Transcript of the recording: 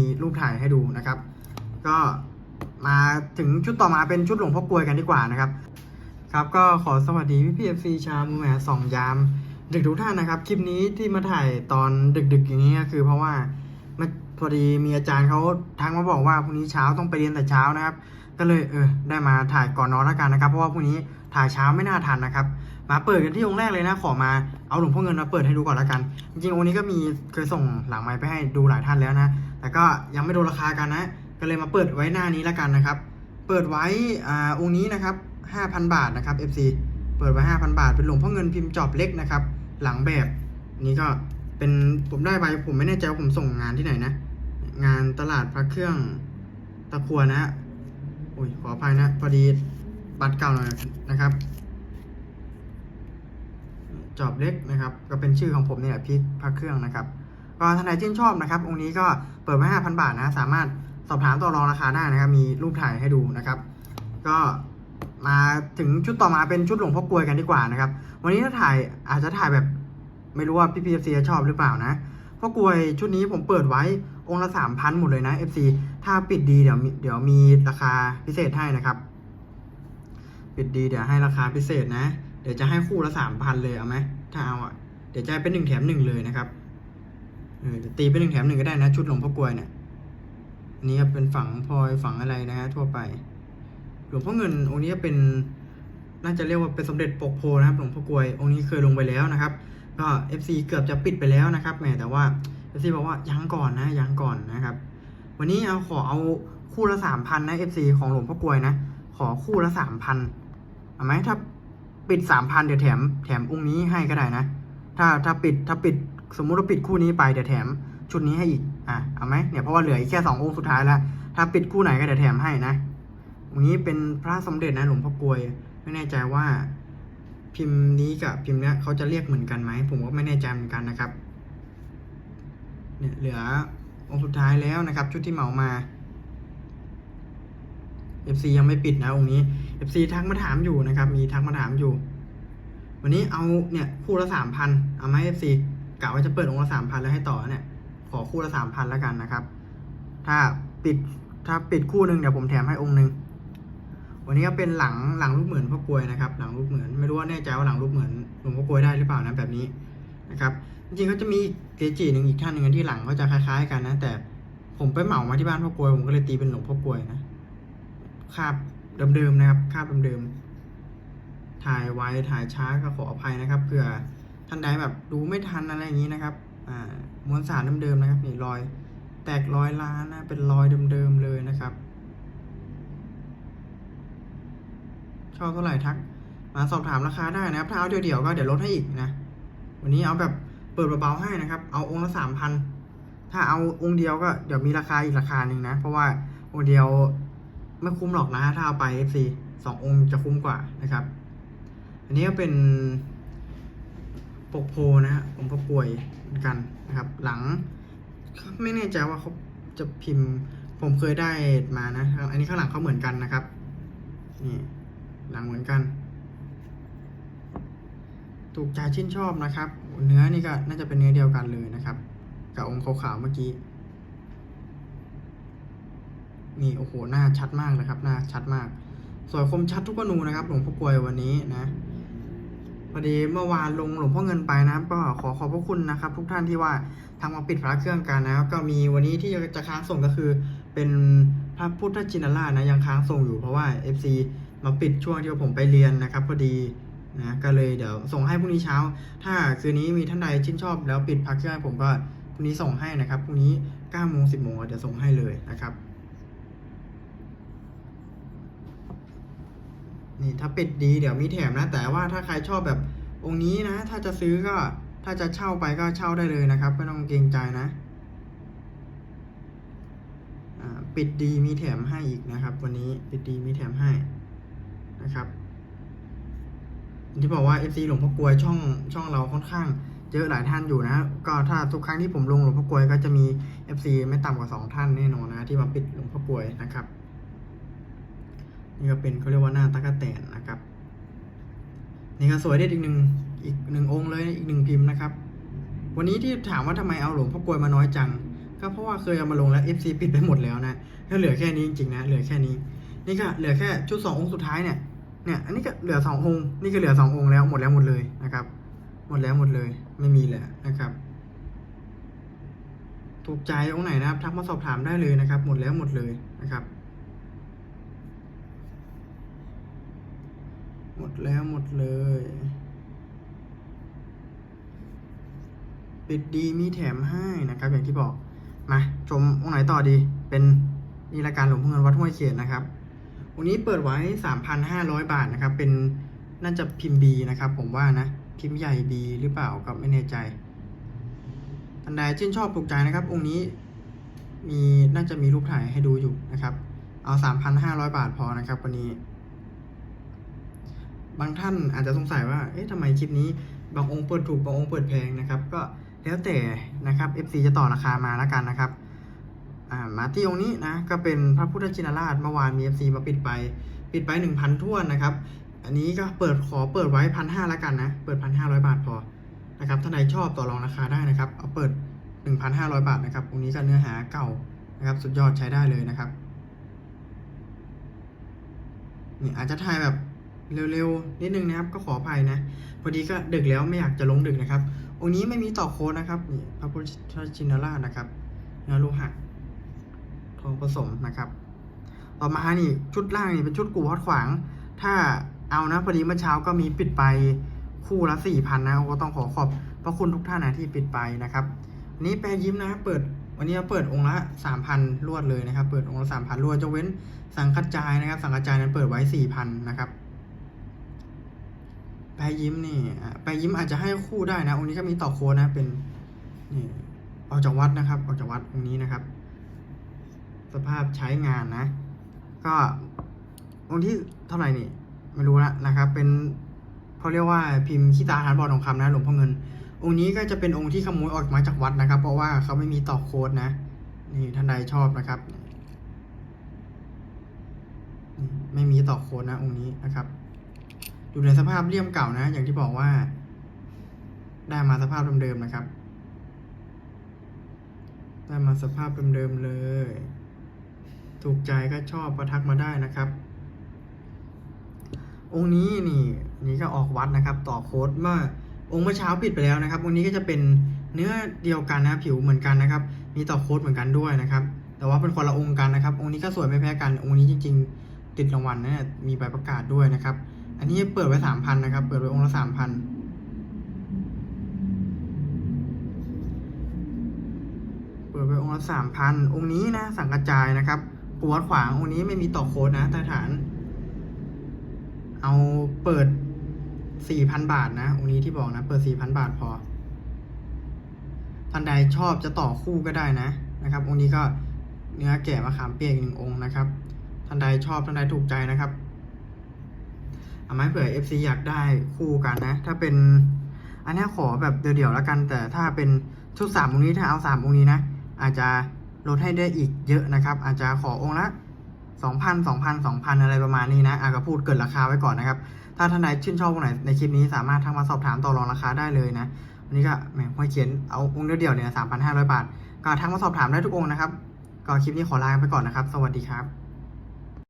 มีรูปถ่ายให้ดูนะครับ ก็มาถึงชุดต่อมาเป็นชุดหลวงพ่อกลวยกันดีกว่านะครับ ครับก็ขอสวัสดีพี่พีเอฟซีชาวมือแหมสองยาม ดึกทุกท่านนะครับ คลิปนี้ที่มาถ่ายตอนดึกๆอย่างนี้ก็คือเพราะว่ามันพอดีมีอาจารย์เขาทักมาบอกว่าพรุ่งนี้เช้าต้องไปเรียนแต่เช้านะครับ ก็เลยเออได้มาถ่ายก่อนนอนแล้วกันนะครับ เพราะว่าพรุ่งนี้ถ่ายเช้าไม่น่าทันนะครับ มาเปิดกันที่องค์แรกเลยนะ ขอมาเอาหลวงพ่อเงินมาเปิดให้ดูก่อนแล้วกัน จริงๆองค์นี้ก็มีเคยส่งหลังไม้ไปให้ดูหลายท่านแล้วนะ แต่ก็ยังไม่โดนราคากันนะ ก็เลยมาเปิดไว้หน้านี้แล้วกันนะครับ เปิดไว้อ่าองค์นี้นะครับ5,000 บาทนะครับ FC เปิดไว้5,000 บาท เป็นหลวงพ่อเงินพิมพ์จอบเล็กนะครับ หลังแบบนี้ก็เป็นผมได้ไปผมไม่แน่ใจว่าผมส่งงานที่ไหนนะ งานตลาดพระเครื่องตะครัวนะฮะโอ้ยขออภัยนะพอดีบัตรเก่าหน่อยนะครับ จอบเล็กนะครับ ก็เป็นชื่อของผมเนี่ยพิกพระเครื่องนะครับ ก็ท่านใดชื่นชอบนะครับ องค์นี้ก็เปิดไว้5,000บาทนะสามารถสอบถามต่อรองราคาได้นะครับ มีรูปถ่ายให้ดูนะครับ ก็มาถึงชุดต่อมาเป็นชุดหลวงพ่อกลวยกันดีกว่านะครับ วันนี้ถ้าถ่ายอาจจะถ่ายแบบไม่รู้ว่าพี่พีเอฟซีชอบหรือเปล่านะพ่อกลวยชุดนี้ผมเปิดไว้องค์ละสามพันหมดเลยนะ FC ถ้าปิดดีเดี๋ยวเดี๋ยวมีราคาพิเศษให้นะครับ ปิดดีเดี๋ยวให้ราคาพิเศษนะ เดี๋ยวจะให้คู่ละสามพันเลยเอาไหมถ้าเอาอะเดี๋ยวจะเป็นหนึ่งแถมหนึ่งเลยนะครับ ตีเป็นหนึ่งแถมหนึ่งก็ได้นะ ชุดหลวงพ่อกลวยเนี่ยอันนี้เป็นฝังพลอยฝังอะไรนะฮะทั่วไป หลวงพ่อเงินองค์นี้เป็นน่าจะเรียกว่าเป็นสมเด็จปกโพนะครับหลวงพ่อกลวยองค์นี้เคยลงไปแล้วนะครับ ก็ FC เกือบจะปิดไปแล้วนะครับแหมแต่ว่า FC บอกว่ายังก่อนนะยังก่อนนะครับ วันนี้เอาขอเอาคู่ละสามพันนะ FC ของหลวงพ่อกลวยนะ ขอคู่ละสามพันเอาไหมถ้าปิดสามพันเดี๋ยวแถมแถมองค์นี้ให้ก็ได้นะ ถ้าถ้าปิดถ้าปิด สมมุติว่าปิดคู่นี้ไปเดี๋ยวแถมชุดนี้ให้อีก อะ เอาไหมเนี่ยเพราะว่าเหลืออีกแค่สององค์สุดท้ายแล้ว ถ้าปิดคู่ไหนก็เดี๋ยวแถมให้นะองค์นี้เป็นพระสมเด็จนะหลวงพ่อกลวย ไม่แน่ใจว่า พิมพ์นี้กับพิมพ์เนี้ยเขาจะเรียกเหมือนกันไหม ผมก็ไม่แน่ใจเหมือนกันนะครับ เนี่ยเหลือองค์สุดท้ายแล้วนะครับ ชุดที่เหมามา FC ยังไม่ปิดนะองค์นี้ FC ทักมาถามอยู่นะครับ มีทักมาถามอยู่ วันนี้เอาเนี่ยคู่ละสามพันเอาไหม FC กะว่าจะเปิดองค์ละสามพันแล้วให้ต่อเนี่ย ขอคู่ละสามพันแล้วกันนะครับ ถ้าปิดถ้าปิดคู่หนึ่งเดี๋ยวผมแถมให้องค์หนึ่งวันนี้ก็เป็นหลังหลังลูกเหมือนพ่อกลวยนะครับ หลังลูกเหมือนไม่รู้ว่าแน่ใจว่าหลังลูกเหมือนหลวงพ่อกลวยได้หรือเปล่านะแบบนี้นะครับ จริงๆเขาจะมีอีกเกจิหนึ่งอีกท่านหนึ่งที่หลังเขาจะคล้ายๆ กันนะ แต่ผมไปเหมามาที่บ้านพ่อกลวย ผมก็เลยตีเป็นหลวงพ่อกลวยนะคาบเดิมๆนะครับคาบเดิมๆถ่ายไว้ถ่ายช้าก็ขออภัยนะครับเผื่อ ท่านใดแบบดูไม่ทันอะไรอย่างนี้นะครับอ่ามวลสารเดิมๆนะครับนี่รอย แตกรอยล้านนะเป็นรอยเดิมๆเลยนะครับ ชอบเท่าไหร่ทัก มาสอบถามราคาได้นะครับถ้าเอาเดี่ยวๆก็เดี๋ยวลดให้อีกนะ วันนี้เอาแบบเปิดเบาๆให้นะครับ เอาองค์ละสามพันถ้าเอาองค์เดียวก็เดี๋ยวมีราคาอีกราคาหนึ่งนะ เพราะว่าองค์เดียวไม่คุ้มหรอกนะ ถ้าเอาไป FC สององค์จะคุ้มกว่านะครับ อันนี้ก็เป็น ปกโพนะฮะผมก็ป่วยเหมือนกันนะครับ หลังไม่แน่ใจว่าเขาจะพิมพ์ ผมเคยได้มานะอันนี้ข้างหลังเขาเหมือนกันนะครับนี่หลังเหมือนกัน ถูกใจชื่นชอบนะครับ เนื้อนี่ก็น่าจะเป็นเนื้อเดียวกันเลยนะครับ กับองค์ขาวๆเมื่อกี้นี่โอ้โหหน้าชัดมากเลยครับหน้าชัดมากสวยคมชัดทุกอนูนะครับหลวงพ่อกลวยวันนี้นะ พอดีเมื่อวานลงหลวงพ่อเงินไปนะครับ ก็ขอขอบพระคุณนะครับ ทุกท่านที่ว่าทำมาปิดพระเครื่องกันนะครับ ก็มีวันนี้ที่จะค้างส่งก็คือเป็นพระพุทธชินราชนะยังค้างส่งอยู่เพราะว่า FC มาปิดช่วงที่ผมไปเรียนนะครับ พอดีนะก็เลยเดี๋ยวส่งให้พรุ่งนี้เช้า ถ้าคืนนี้มีท่านใดชื่นชอบ แล้วปิดพักเครื่องผมก็พรุ่งนี้ส่งให้นะครับพรุ่งนี้9โมง10โมงเดี๋ยวส่งให้เลยนะครับ นี่ถ้าปิดดีเดี๋ยวมีแถมนะ แต่ว่าถ้าใครชอบแบบองค์นี้นะ ถ้าจะซื้อก็ถ้าจะเช่าไปก็เช่าได้เลยนะครับไม่ต้องเกรงใจนะปิดดีมีแถมให้อีกนะครับ วันนี้ปิดดีมีแถมให้นะครับที่บอกว่า FC หลวงพ่อกลวยช่องช่องเราค่อนข้างเยอะหลายท่านอยู่นะ ก็ถ้าทุกครั้งที่ผมลงหลวงพ่อกลวยก็จะมี FC ไม่ต่ำกว่าสองท่านแน่นอนนะ ที่มาปิดหลวงพ่อกลวยนะครับ นี่ก็เป็นเขาเรียกว่าหน้าตะกะแตนนะครับ นี่ก็สวยเด็ดอีกหนึ่งอีกหนึ่งองค์เลยอีกหนึ่งพิมพ์นะครับ วันนี้ที่ถามว่าทำไมเอาหลวงพ่อกลวยมาน้อยจัง ก็เพราะว่าเคยเอามาลงแล้ว FC ปิดไปหมดแล้วนะก็เหลือแค่นี้จริงๆนะเหลือแค่นี้ นี่ก็เหลือแค่ชุดสององค์สุดท้ายเนี่ยเนี่ยอันนี้ก็เหลือสององค์นี่ก็เหลือสององค์แล้วหมดแล้วหมดเลยนะครับ หมดแล้วหมดเลยไม่มีแล้วนะครับถูกใจองค์ไหนนะครับ ทักมาสอบถามได้เลยนะครับ หมดแล้วหมดเลยนะครับ หม ดแล้วหมดเลย ปิดดีมีแถมให้นะครับ อย่างที่บอก มาชมองค์ไหนต่อดี เป็นนี่ละการหลวงพ่อเงินวัดห้วยเขตนนะครับองค์นี้เปิดไว้ 3,500 บาทนะครับ เป็นน่าจะพิมพ์ B นะครับ ผมว่านะ พิมพ์ใหญ่ B หรือเปล่าก็ไม่แน่ใจท่านใดชื่นชอบถูกใจนะครับ องค์นี้มีน่าจะมีรูปถ่ายให้ดูอยู่นะครับ เอา 3,500 บาทพอนะครับวันนี้ บางท่านอาจจะสงสัยว่า เอ๊ะทำไมคลิปนี้บางองค์เปิดถูกบางองค์เปิดแพงนะครับ ก็แล้วแต่นะครับ FC จะต่อราคามาแล้วกันนะครับ อ่า มาที่องค์นี้นะ ก็เป็นพระพุทธชินราชเมื่อวานมี FC มาปิดไป ปิดไปหนึ่งพันท่วนนะครับ อันนี้ก็เปิดขอเปิดไว้พันห้าแล้วกันนะ เปิดพันห้าร้อยบาทพอ นะครับ ถ้าใดชอบต่อรองราคาได้นะครับ เอาเปิดหนึ่งพันห้าร้อยบาทนะครับ องค์นี้ก็เนื้อหาเก่านะครับ สุดยอดใช้ได้เลยนะครับนี่อาจจะถ่ายแบบ เร็วๆนิดนึงนะครับ ก็ขออภัยนะ พอดีก็ดึกแล้วไม่อยากจะลงดึกนะครับ องค์นี้ไม่มีต่อโค้ดนะครับนี่พระพุทธชินราชนะครับเนื้อโลหะทองผสมนะครับ ต่อมานี่ชุดล่างนี่เป็นชุดกูฮอดขวาง ถ้าเอานะพอดีเมื่อเช้าก็มีปิดไปคู่ละสี่พันนะก็ต้องขอขอบพระคุณทุกท่านนะที่ปิดไปนะครับอันนี้แปรยิ้มนะเปิดวันนี้เราเปิดองค์ละสามพันรวดเลยนะครับ เปิดองค์ละสามพันรวดจะเว้นสังกัจจายนะครับ สังกัจจายนั้นเปิดไว้สี่พันนะครับ แปรยิ้มนี่แปรยิ้มอาจจะให้คู่ได้นะองค์นี้ก็มีต่อโค้ดนะเป็นนี่ออกจากวัดนะครับออกจากวัดองค์นี้นะครับ สภาพใช้งานนะ ก็องค์ที่เท่าไหร่นี่ไม่รู้ละนะครับ เป็นเขาเรียกว่าพิมพ์ขี้ตาฮาร์ดบอดทองคำนะหลวงพ่อเงิน องค์นี้ก็จะเป็นองค์ที่ขโมยออกมาจากวัดนะครับ เพราะว่าเขาไม่มีต่อโค้ดนะ นี่ท่านใดชอบนะครับ ไม่มีต่อโค้ดนะองค์นี้นะครับ อยู่ในสภาพเลี่ยมเก่านะ อย่างที่บอกว่า ได้มาสภาพเดิมๆนะครับ ได้มาสภาพเดิมๆเลย ถูกใจก็ชอบก็ทักมาได้นะครับ องค์นี้นี่ นี่ก็ออกวัดนะครับ ต่อโค้ดเมื่อองค์เมื่อเช้าปิดไปแล้วนะครับ องค์นี้ก็จะเป็นเนื้อเดียวกันนะผิวเหมือนกันนะครับ มีต่อโค้ดเหมือนกันด้วยนะครับ แต่ว่าเป็นคนละองค์กันนะครับ องค์นี้ก็สวยไม่แพ้กัน องค์นี้จริง ๆ ติดรางวัลนะมีใบประกาศด้วยนะครับ อันนี้เปิดไว้สามพันนะครับ เปิดไว้องค์ละสามพันเปิดไว้องค์ละสามพันองค์นี้นะ สังกระจายนะครับปวดขวางองค์นี้ไม่มีต่อโค้ดนะต้ฐาน เอาเปิดสี่พันบาทนะองค์นี้ที่บอกนะ เปิดสี่พันบาทพอท่านใดชอบจะต่อคู่ก็ได้นะนะครับองค์นี้ก็เนื้อแก่มะขามเปียกอีกหนึ่งองค์นะครับท่านใดชอบท่านใดถูกใจนะครับ เอาไม้เผื่อ FC อยากได้คู่กันนะ ถ้าเป็น อันนี้ขอแบบเดี่ยวๆแล้วกัน แต่ถ้าเป็นชุดสามองค์นี้ถ้าเอาสามองค์นี้นะ อาจจะลดให้ได้อีกเยอะนะครับ อาจจะขอองค์ละสองพันสองพันสองพันอะไรประมาณนี้นะอาก็พูดเกินราคาไว้ก่อนนะครับ ถ้าท่านใดชื่นชอบองค์ไหนในคลิปนี้สามารถทักมาสอบถามต่อรองราคาได้เลยนะวันนี้ก็แหมห้อยเขียนเอาองค์เดียวๆเนี่ยสามพันห้าร้อยบาท ก็ทักมาสอบถามได้ทุกองค์นะครับ ก็คลิปนี้ขอลาไปก่อนนะครับ สวัสดีครับ